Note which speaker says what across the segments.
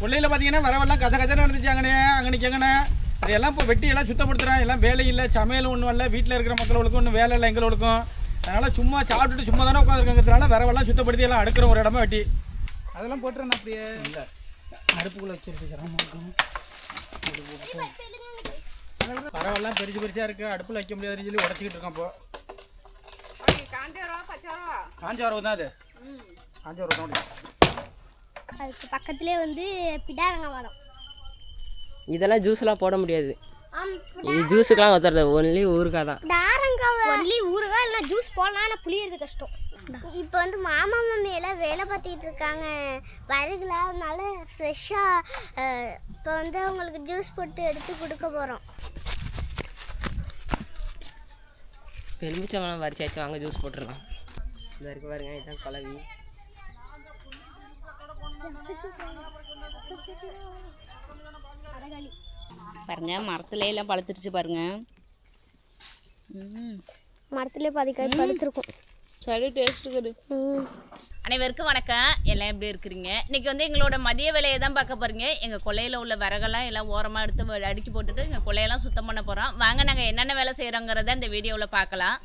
Speaker 1: கொள்ளையில் பார்த்தீங்கன்னா வரவெல்லாம் கச்ச கச்சன்னு இருந்துச்சு அங்கனே அங்கனைக்கு எங்கனே. அதெல்லாம் இப்போ வெட்டி எல்லாம் சுத்தப்படுத்துகிறேன் எல்லாம் வேலை இல்லை சமையல் ஒன்றும் இல்லை வீட்டில் இருக்கிற மக்களுக்கும் ஒன்றும் வேலை இல்லை எங்களுக்கும். அதனால் சும்மா சாப்பிட்டுட்டு சும்மா தானே உட்காந்துருக்கங்கிறதுனால வரவெல்லாம் சுத்தப்படுத்தி எல்லாம் அடுக்கிற ஒரு இடமா வெட்டி. அதெல்லாம் போட்டுறேன் அப்படியே. இல்லை. அடுப்புக்குள்ளே வச்சிருக்கு சிரமமாக இருக்கும் பரவெல்லாம் பெருசு பெருசாக இருக்குது அடுப்பில் வைக்க முடியாதுன்னு சொல்லி உடச்சிக்கிட்டு இருக்கோம் இப்போ. காஞ்ச வரவு தான் அது. காஞ்ச வரவு தான் முடியும்
Speaker 2: அதுக்கு பக்கத்துலேயே வந்து பிடாரங்க மரம்
Speaker 3: இதெல்லாம் ஜூஸ்லாம் போட முடியாது. இது ஜூஸுக்கெலாம் ஒத்துறது ஒன்லி ஊறுகாய் தான்.
Speaker 2: ஒன்லி ஊறுகாய் இல்லை ஜூஸ் போடலாம் ஆனால் புளியறது கஷ்டம். இப்போ வந்து மாமா மம்மி எல்லாம் வேலை பார்த்துட்டு இருக்காங்க. வருகுல அதனால ஃப்ரெஷ்ஷாக இப்போ வந்து அவங்களுக்கு ஜூஸ் போட்டு எடுத்து கொடுக்க போகிறோம்
Speaker 3: எலுமிச்சம்பழம் வரிச்சாச்சு வாங்க ஜூஸ் போட்டுடலாம். இந்த இருக்கு பாருங்க இதுதான் குழவி.
Speaker 4: பாருங்க மரத்துல எல்லாம் பழுத்துருச்சு பாருங்க. ம்
Speaker 2: மரத்துலேயே பாதி காய் படுத்துருக்கும்
Speaker 4: சரி டேஸ்ட் கடு. அனைவருக்கும் வணக்கம். எல்லாம் எப்படி இருக்கிறீங்க? இன்னைக்கு வந்து எங்களோட மதிய வேலையை தான் பார்க்க போறீங்க. எங்கள் கொல்லையில் உள்ள விறகெல்லாம் எல்லாம் ஓரமாக எடுத்து அடுக்கி போட்டுட்டு எங்கள் கொல்லையெல்லாம் சுத்தம் பண்ண போகிறோம் வாங்க நாங்கள் என்னென்ன வேலை செய்கிறோங்கிறத இந்த வீடியோவில் பார்க்கலாம்.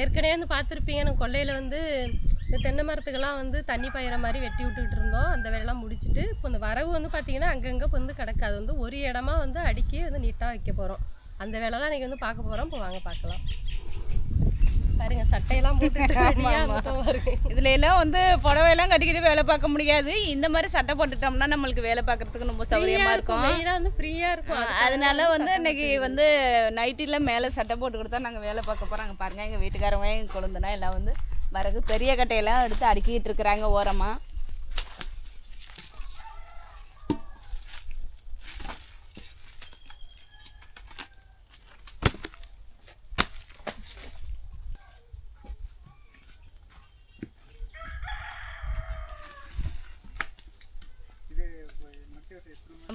Speaker 5: ஏற்கனவே வந்து பார்த்துருப்பீங்க நம்ம கொல்லையில் வந்து இந்த தென்னை மரத்துக்கெல்லாம் வந்து தண்ணி பாயிற மாதிரி வெட்டி விட்டுக்கிட்டு இருந்தோம். அந்த வேலையெல்லாம் முடிச்சுட்டு இப்போ இந்த வரவு வந்து பார்த்தீங்கன்னா அங்கங்கே வந்து கிடக்காது. வந்து ஒரு இடமா வந்து அடுக்கி வந்து நீட்டாக வைக்க போகிறோம் அந்த வேலை தான் இன்றைக்கி வந்து பார்க்க போகிறோம் இப்போ வாங்க பார்க்கலாம். பாருங்க சட்டையெல்லாம் போட்டுட்டு பாருங்க.
Speaker 4: இதுல எல்லாம் வந்து புடவையெல்லாம் கட்டிக்கிட்டு வேலை பார்க்க முடியாது. இந்த மாதிரி சட்டை போட்டுட்டோம்னா நம்மளுக்கு வேலை பார்க்கறதுக்கு ரொம்ப சௌகரியமாக இருக்கும்.
Speaker 5: வந்து ஃப்ரீயாக இருக்கும்.
Speaker 4: அதனால
Speaker 5: தான்
Speaker 4: வந்து இன்னைக்கு வந்து நைட்டில் மேலே சட்டை போட்டு கொடுத்தா நாங்கள் வேலை பார்க்க போகிறோம் அங்கே பாருங்கள் எங்கள் வீட்டுக்காரவங்க எங்கள் கொழுந்தனா எல்லாம் வந்து வரகு பெரிய கட்டையெல்லாம் எடுத்து அடுக்கிட்டு இருக்கிறாங்க ஓரமாக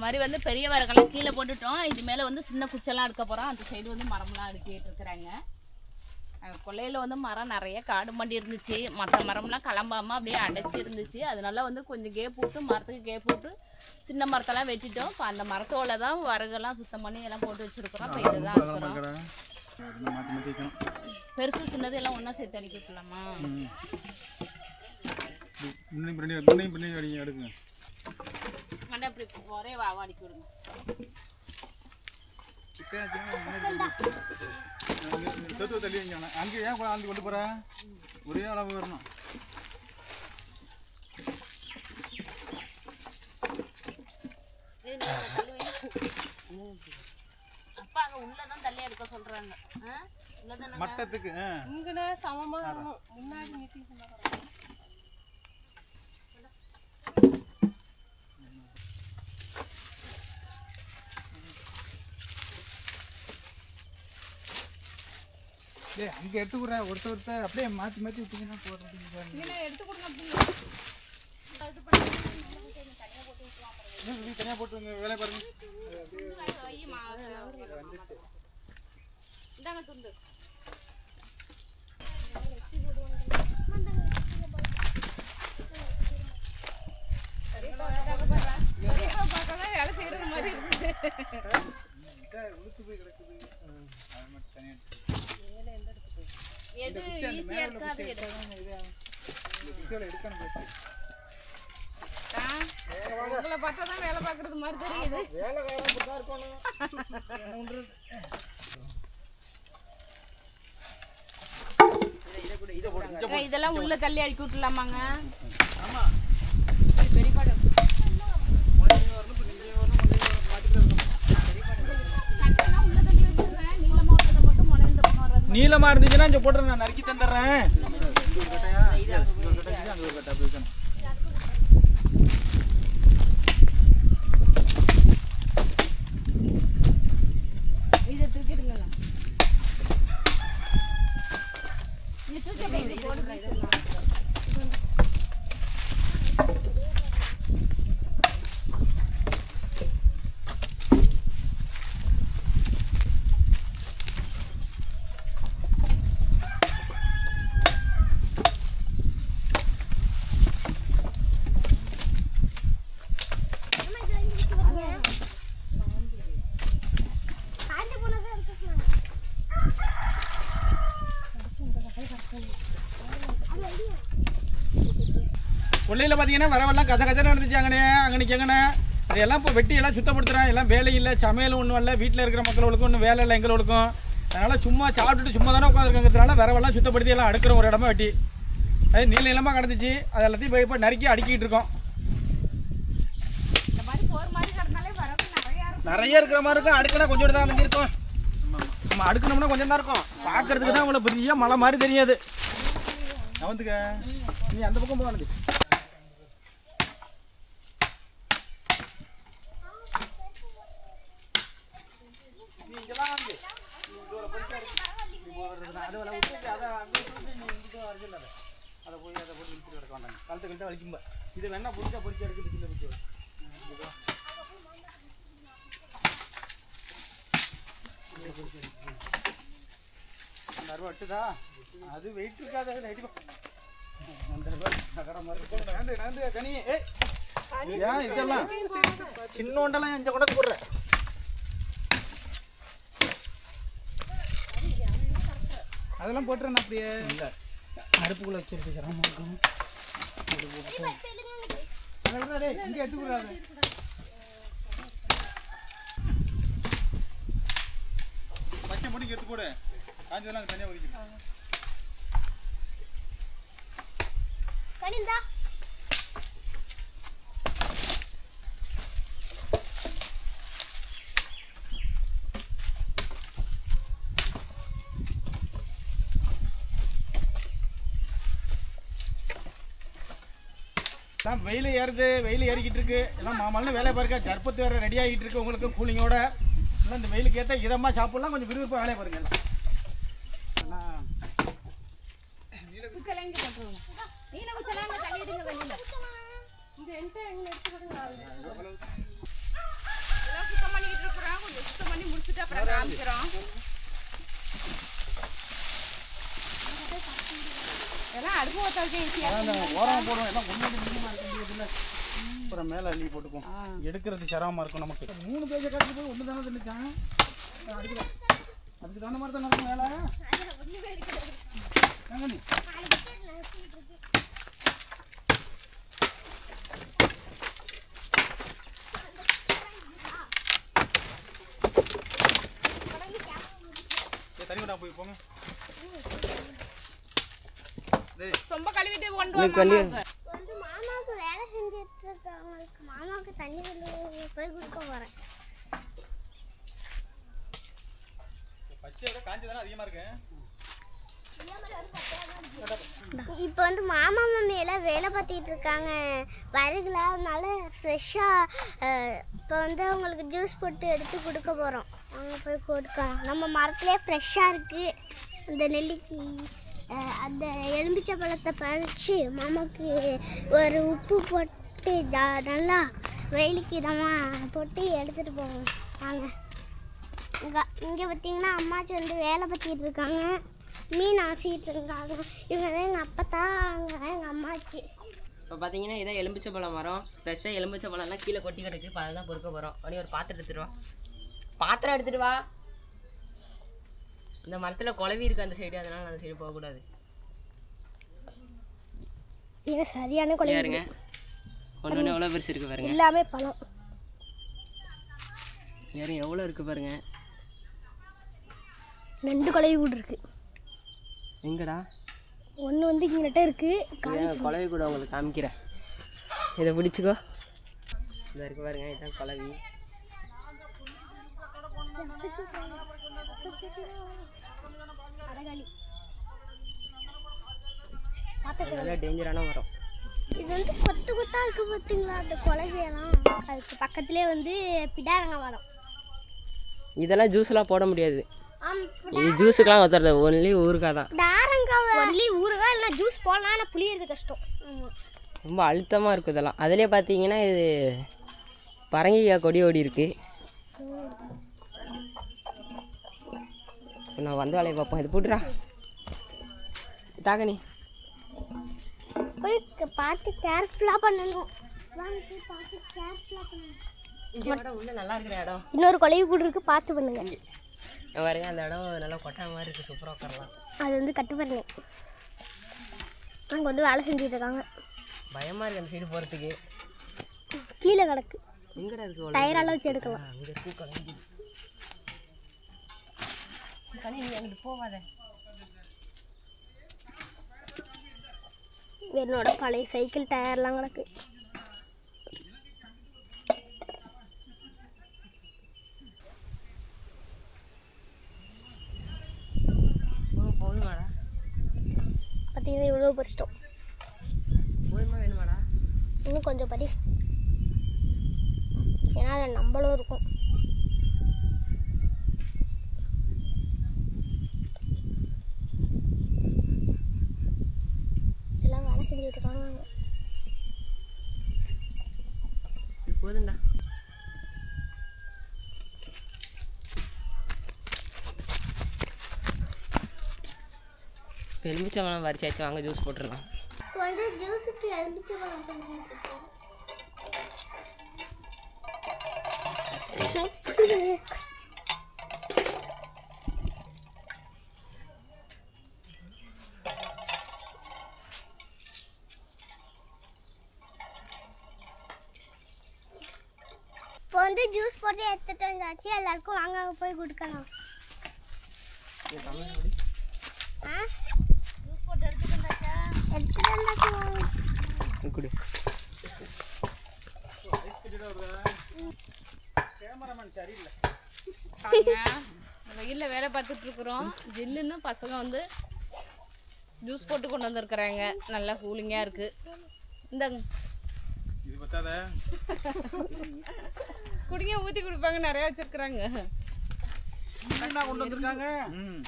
Speaker 4: மாதிரி வந்து பெரிய வரகெல்லாம் கீழே போட்டுட்டோம். இது மேலே வந்து சின்ன குச்செல்லாம் எடுக்க போகிறோம் அந்த சைடு வந்து மரம்லாம் அடுக்கிட்டு இருக்கிறாங்க. கொல்லையில் வந்து மரம் நிறைய காடு மண்டி இருந்துச்சு. மற்ற மரம்லாம் கிளம்பாம அப்படியே அடைச்சி இருந்துச்சு. அதனால வந்து கொஞ்சம் கேப் விட்டு மரத்துக்கு கேப் விட்டு சின்ன மரத்தெல்லாம் வெட்டிட்டோம். இப்போ அந்த மரத்தோட தான் வரகெல்லாம் சுத்தம் பண்ணி எல்லாம் போட்டு வச்சுருக்குறோம். இப்போ இருக்கிறோம்.
Speaker 1: மாற்றி மாற்றி வைக்கணும்.
Speaker 4: பெருசு சின்னது எல்லாம் ஒன்றா சேர்த்து அடிக்க அப்படி ஒரே வாவா அடிக்க விடுங்க.
Speaker 1: சொத்து தள்ளி வைங்க அங்கே ஏன் கொண்டாந்து கொண்டு போற ஒரே அளவு வரணும்
Speaker 4: அப்பா அங்கே உள்ளே தான் தள்ளி எடுக்க தானே
Speaker 1: மட்டத்துக்கு.
Speaker 5: இங்கன வரணும் முன்னாடி நிறுத்தி
Speaker 1: டேய் அங்கே எடுத்து கொடுறேன் ஒருத்தர் ஒருத்தர் அப்படியே மாற்றி மாற்றி விட்டீங்கன்னா போடுறது தனியாக போட்டு வந்து வேலை பாருங்க.
Speaker 4: இந்தாங்க துண்டு. வேலை செய்யறது மாதிரி இருக்குது எது ஈஸியா உங்களை பார்த்தா தான் வேலை பார்க்கறது மாதிரி தெரியுது. இதெல்லாம் உள்ள தள்ளி அடிக்கி விட்டுலாமாங்க கட்டெல்லாம் உள்ள தள்ளி வச்சிடுறேன் நீளமா உள்ளதை மட்டும் முனை இந்த
Speaker 1: நீளமா இருந்துச்சுன்னா இங்க போட்டு நான் நறுக்கி தந்துடுறேன் ஒரு கட்டையா? ஒரு கட்டை இது, அங்க ஒரு கட்டை அப்படி வைக்கணும்.
Speaker 4: இதை தூக்கிடுங்களா இங்க தூக்கி அப்படியே இதை போடுங்க இதெல்லாம்
Speaker 1: கொள்ளையில் பார்த்தீங்கன்னா வரவெல்லாம் கச்ச கச்சன்னு இருந்துச்சு அங்கனே அங்கனைக்கு எங்கனே அதையெல்லாம் இப்போ வெட்டி எல்லாம் சுத்தப்படுத்துகிறேன் எல்லாம் வேலை இல்லை சமையல் ஒன்றும் இல்லை வீட்டில் இருக்கிற மக்களுக்கும் ஒன்றும் வேலை இல்லை எங்களுக்கும். அதனால் சும்மா சாப்பிட்டுட்டு சும்மா தானே உட்காந்துருக்கங்கிறதுனால வரவெல்லாம் சுத்தப்படுத்தி எல்லாம் அடுக்கிற ஒரு இடமா வெட்டி. அது நீள நீளமாக கிடந்துச்சு. அது எல்லாத்தையும் போய் இப்போ நறுக்கி அடுக்கிட்டு இருக்கோம்.
Speaker 4: நிறையா
Speaker 1: இருக்கிற மாதிரி இருக்கும். அடுக்கினா கொஞ்சம் தான் இருக்கும் நம்ம அடுக்கணும்னா கொஞ்சம் தான் இருக்கும். பார்க்கறதுக்கு தான் இவ்வளோ பெரிய மலை மாதிரி தெரியாது. நவந்துக்க நீ அந்த பக்கம் போகாது அதை போய் அதை போட்டு இழுத்துட்டு கிடக்க வேண்டாம் கழுத்து கழுத்த வலிக்கும்ப. இது வேணா பிடிச்சா பிடிச்சா இருக்குது சின்ன பிடிச்சி அந்த எட்டுதா அது வெயிட் இருக்காது நைட்டு அந்த மாதிரி இருக்கும். நகர்ந்து, நகர்ந்து, கனி. ஏன் இதெல்லாம்? சின்னோண்டெல்லாம் இந்த கூட போடுற. அதெல்லாம் போட்டுறேன் அப்படியே. இல்லை. அடுப்புக்குள்ள வச்சிருக்கு சிரமமா இருக்கும் அது போட்டு அதை விட்றா டேய், இங்கே எடுத்துக்கூடாது பச்சை முடிக்கு எடுத்து போடு காஞ்சதெல்லாம் தனியாக ஒதுக்கிடு
Speaker 2: கனிந்தா.
Speaker 1: எல்லாம் வெயில் ஏறுது வெயில் ஏறிக்கிட்டு இருக்கு. எல்லாம் மாமல்னு வேலையை பாருங்க. ஜர்பத்து வேறு ரெடி ஆகிட்டு இருக்கு உங்களுக்கு கூலிங்கோட எல்லாம் இந்த வெயிலுக்கு ஏற்ற இதமாக சாப்பிட்லாம். கொஞ்சம் விறுவிறுப்பாக வேலையை பாருங்க எல்லாம்
Speaker 4: சுத்தம் பண்ணிக்கிட்டு இருக்கிறோம். கொஞ்சம் சுத்தம் பண்ணி முடிச்சுட்டு அப்புறம் காமிக்கிறோம்.
Speaker 1: ஓரமாக போடுவோம். எல்லாம் ஒன்று மினிமமாக இருக்குன்றதுல அப்புறம் மேலே அள்ளி போட்டுக்கும் எடுக்கிறது சிரமமாக இருக்கும் நமக்கு. மூணு பேஜை கட்டுறது போய் ஒன்று தானே தின்னுச்சான் அதுக்கு அதுக்கு தகுந்த மாதிரி தான் நடக்கும் வேலை? தண்ணி விடா போய் போங்க.
Speaker 4: சொம்ப கழுவிட்டு கொண்டு
Speaker 2: வந்து மாமாவுக்கு வேலை செஞ்சுட்டு இருக்கவங்களுக்கு மாமாவுக்கு தண்ணி கொண்டு போய் கொடுக்க
Speaker 1: இருக்கு?
Speaker 2: இப்போ வந்து மாமா மம்மி எல்லாம் வேலை பார்த்திட்டு இருக்காங்க. வருகுல அதனால ஃப்ரெஷ்ஷாக இப்போ வந்து அவங்களுக்கு ஜூஸ் போட்டு எடுத்து கொடுக்க போகிறோம் அவங்க போய் கொடுக்கலாம். நம்ம மரத்துலேயே ஃப்ரெஷ்ஷாக இருக்குது அந்த நெல்லிக்கி. அந்த எலும்பிச்சை பழத்தை பறித்து மாமாவுக்கு ஒரு உப்பு போட்டு நல்லா வெயிலுக்கு இதமாக போட்டு எடுத்துகிட்டு போவோம். வாங்க. இங்கே இங்கே பார்த்தீங்கன்னா அம்மாச்சி வந்து வேலை பற்றிட்டு இருக்காங்க. மீன் ஆசிட்டு இருக்காங்க. இவங்க தான் எங்கள் அப்பத்தா அவங்க தான் எங்கள் அம்மாச்சி.
Speaker 3: இப்போ பார்த்தீங்கன்னா இதான் எலுமிச்சை பழம் மரம். ஃப்ரெஷ்ஷாக எலும்பிச்சை பழம்லாம் கீழே கொட்டி கிடக்கு. இப்போ அதை தான் பொறுக்க போகிறோம் உடனே ஒரு பாத்திரம் எடுத்துட்டு வா. பாத்திரம் எடுத்துகிட்டு வா. இந்த மரத்தில் குழவி இருக்கு அந்த சைடு அதனால அந்த சைடு போகக்கூடாது.
Speaker 2: இது சரியான கொலை
Speaker 3: பாருங்க. ஒன்று ஒன்று எவ்வளோ பெருசு இருக்குது பாருங்க.
Speaker 2: எல்லாமே பழம்.
Speaker 3: யாரும் எவ்வளோ இருக்குது பாருங்க.
Speaker 2: ரெண்டு கொலை வீடு இருக்கு.
Speaker 3: எங்கடா?
Speaker 2: ஒன்று வந்து இங்கிட்ட இருக்கு.
Speaker 3: குழவி கூட உங்களுக்கு காமிக்கிறேன். இதை பிடிச்சிக்கோ. இந்த இருக்கு பாருங்க இதுதான் குழவி. நல்லா டேஞ்சரான மரம்.
Speaker 2: இது வந்து கொத்து கொத்தா இருக்கு பார்த்தீங்களா அந்த குழவையெல்லாம் அதுக்கு பக்கத்துலேயே வந்து பிடாரங்க மரம்.
Speaker 3: இதெல்லாம் ஜூஸ்லாம் போட முடியாது. இது ஜூஸுக்கெலாம் ஒத்துறது ஒன்லி ஊருக்காக தான்.
Speaker 2: ஒன்லி ஊறுகாய் இல்லை ஜூஸ் போடலாம் ஆனால் புளியறது கஷ்டம்.
Speaker 3: ரொம்ப அழுத்தமாக இருக்கும் இதெல்லாம். அதிலே பார்த்தீங்கன்னா இது பரங்கிக்காய் கொடி ஓடி இருக்கு நான் வந்து வேலையை பார்ப்போம் இது போட்டுறா
Speaker 2: க- பார்த்து கேர்ஃபுல்லாக பண்ணணும். இன்னொரு கொலைவு கூட இருக்கு பார்த்து பண்ணுங்க.
Speaker 3: பாருங்க அந்த இடம் நல்லா கொட்டா மாதிரி சூப்பராக உட்காரலாம்.
Speaker 2: அது வந்து கட்டு பண்ணி. அங்கே வந்து வேலை செஞ்சுட்டு இருக்காங்க.
Speaker 3: பயமாக இருக்கு அந்த சைடு போகிறதுக்கு
Speaker 2: கீழே கிடக்கு.
Speaker 3: இருக்கு
Speaker 2: டயரால வச்சு எடுக்கலாம்.
Speaker 3: இருக்கு கனி நீ அங்கிட்டு போகாத
Speaker 2: என்னோட பழைய சைக்கிள் டயர்லாம் கிடக்கு. பார்த்தீங்கன்னா இவ்வளோ
Speaker 3: வேணுமாடா?
Speaker 2: இன்னும் கொஞ்சம் படி. ஏன்னா அதில் நம்மளும் இருக்கும் எல்லாம் வேலை செஞ்சுட்டு இருக்காங்க
Speaker 3: இது போதும்டா இப்போ எலுமிச்சம்பழம் வரிச்சாச்சு வாங்க ஜூஸ் போட்டுடலாம்.
Speaker 2: வந்து ஜூஸுக்கு எலுமிச்சை பழம் பண்ணிட்டு இப்போ வந்து ஜூஸ் போட்டு எடுத்துட்டு வந்தாச்சு. எல்லாருக்கும் வாங்க போய் கொடுக்கலாம்.
Speaker 3: குடி
Speaker 1: கேமராமேன் சரியில்லை
Speaker 4: பாருங்க வெயிலில் வேலை பார்த்துட்டு இருக்கிறோம் ஜில்லுன்னு பசங்க வந்து ஜூஸ் போட்டு கொண்டு வந்திருக்கிறாங்க நல்லா கூலிங்காக இருக்குது இந்தாங்க
Speaker 1: இது பத்தாத
Speaker 4: குடிங்க ஊற்றி கொடுப்பாங்க நிறையா வச்சுருக்குறாங்க.
Speaker 1: என்ன கொண்டு வந்திருக்காங்க? ம்.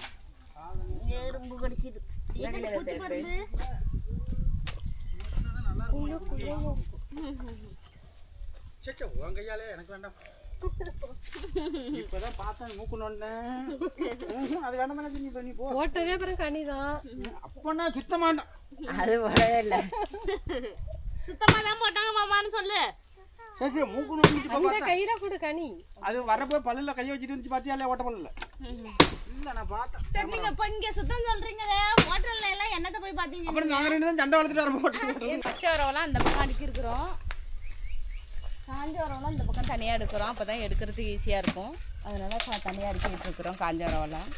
Speaker 2: எறும்பு கடிக்குது.
Speaker 1: சே உன் கையாலே எனக்கு வேண்டாம். இப்பதான் பார்த்தேன் மூக்கு நோண்டேன் அது வேண்டாம் தானே நீ பண்ணி போ.
Speaker 5: போட்டதே அப்புறம் கனி தான்.
Speaker 1: அப்போனா சுத்தமாண்டாம்
Speaker 3: அது போடவே இல்லை.
Speaker 4: சுத்தமாக தான் போட்டாங்க மாமான்னு சொல்லு.
Speaker 1: சரி சரி மூக்கு நோண்டிட்டு போ
Speaker 5: அந்த
Speaker 1: பார்த்தேன்
Speaker 5: கையில கொடு கனி.
Speaker 1: அது வரப்போ பல்லுல கையை வச்சுட்டு இருந்துச்சு பார்த்தியா இல்லையா ஓட்ட பல்லுல? இல்லை நான் பார்த்தேன்.
Speaker 4: சரி நீங்கள் இப்போ இங்கே சுத்தம் சொல்கிறீங்களே ஹோட்டலில் எல்லாம் என்னத்தை போய்
Speaker 1: அப்புறம் நாங்கள் ரெண்டு தான் சண்டை வளர்த்துட்டு வர போட்டோம்
Speaker 4: பச்சை வரவெல்லாம் அந்த பக்கம் அடுக்கிருக்கிறோம் காஞ்ச வரவெல்லாம் இந்த பக்கம் தனியாக எடுக்கிறோம். அப்போ தான் எடுக்கிறதுக்கு ஈஸியாக இருக்கும். அதனால கா- தனியாக அடுக்கிட்டு இருக்கிறோம் காஞ்ச வரவெல்லாம்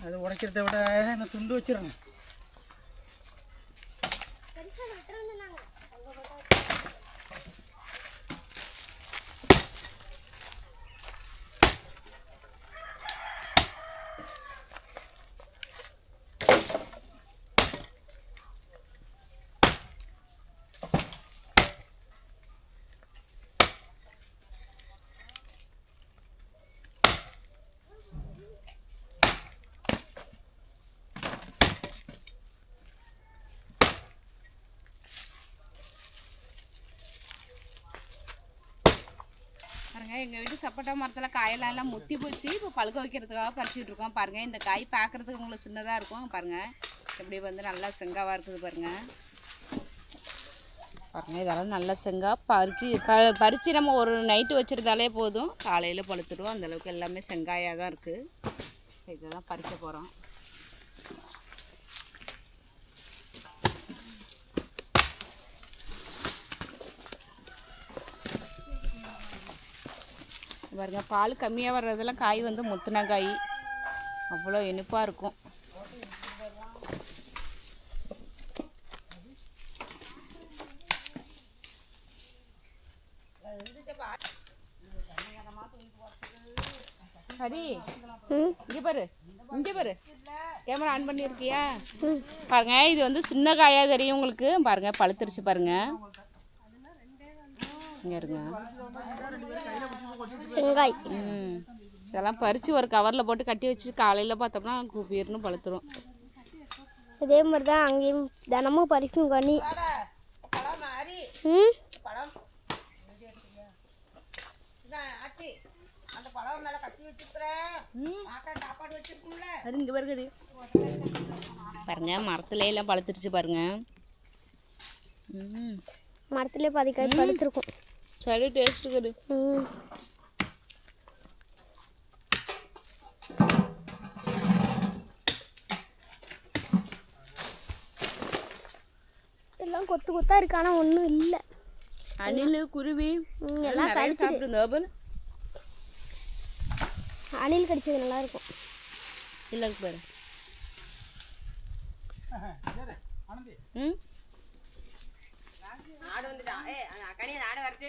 Speaker 1: அது உடைக்கிறத விட நான் துண்டு வச்சிடறேன்
Speaker 4: எங்கள் வீட்டு சப்போட்டா மரத்தில் காயெல்லாம் எல்லாம் முத்தி போச்சு. இப்போ பழுக்க வைக்கிறதுக்காக பறிச்சுட்டு இருக்கோம். பாருங்கள் இந்த காய் பார்க்கறதுக்கு உங்களுக்கு சின்னதாக இருக்கும். பாருங்கள் எப்படி வந்து நல்லா செங்காவாக இருக்குது பாருங்கள் பாருங்கள் இதெல்லாம் நல்லா செங்கா பறிக்கி ப பறித்து நம்ம ஒரு நைட்டு வச்சுருந்தாலே போதும். காலையில் பழுத்துடுவோம் அந்தளவுக்கு எல்லாமே செங்காயாக தான் இருக்குது இதெல்லாம் பறிக்க போகிறோம் பாருங்க பால் கம்மியாக வர்றதெல்லாம் காய் வந்து முத்துன காய். அவ்வளோ இனிப்பாக இருக்கும். ஹரி
Speaker 2: ம்?
Speaker 4: இங்கே பாரு இங்கே பாரு. கேமரா ஆன் பண்ணியிருக்கியா? பாருங்க இது வந்து சின்ன காயா தெரியும் உங்களுக்கு. பாருங்க பழுத்துருச்சு பாருங்க. இங்க இருங்க.
Speaker 2: செங்காய்.
Speaker 4: ம். இதெல்லாம் பறித்து ஒரு கவரில் போட்டு கட்டி வச்சு காலையில் பார்த்தோம்னா குப்பீர்னு பழுத்துரும்.
Speaker 2: இதே மாதிரி தான் அங்கேயும் தினமும் பறிக்கும் கனி. ம்?
Speaker 4: அது இங்கே வருகுது பாருங்க மரத்துல எல்லாம் பழுத்துருச்சு பாருங்க. ம்.
Speaker 2: மரத்துலேயே பாதி காய்
Speaker 4: சரி டேஸ்ட்டுக்குது
Speaker 2: ம். எல்லாம் கொத்து கொத்தா இருக்கு ஆனால் ஒன்றும் இல்லை.
Speaker 4: அணில் குருவி
Speaker 2: எல்லாம்
Speaker 4: ஓபன்
Speaker 2: அணில் கடிச்சது நல்லா இருக்கும்.
Speaker 4: இல்லை பாரு. ம்?
Speaker 3: ஆடு வந்துட்டான் ஏ கனி அந்த ஆடை வரட்டு.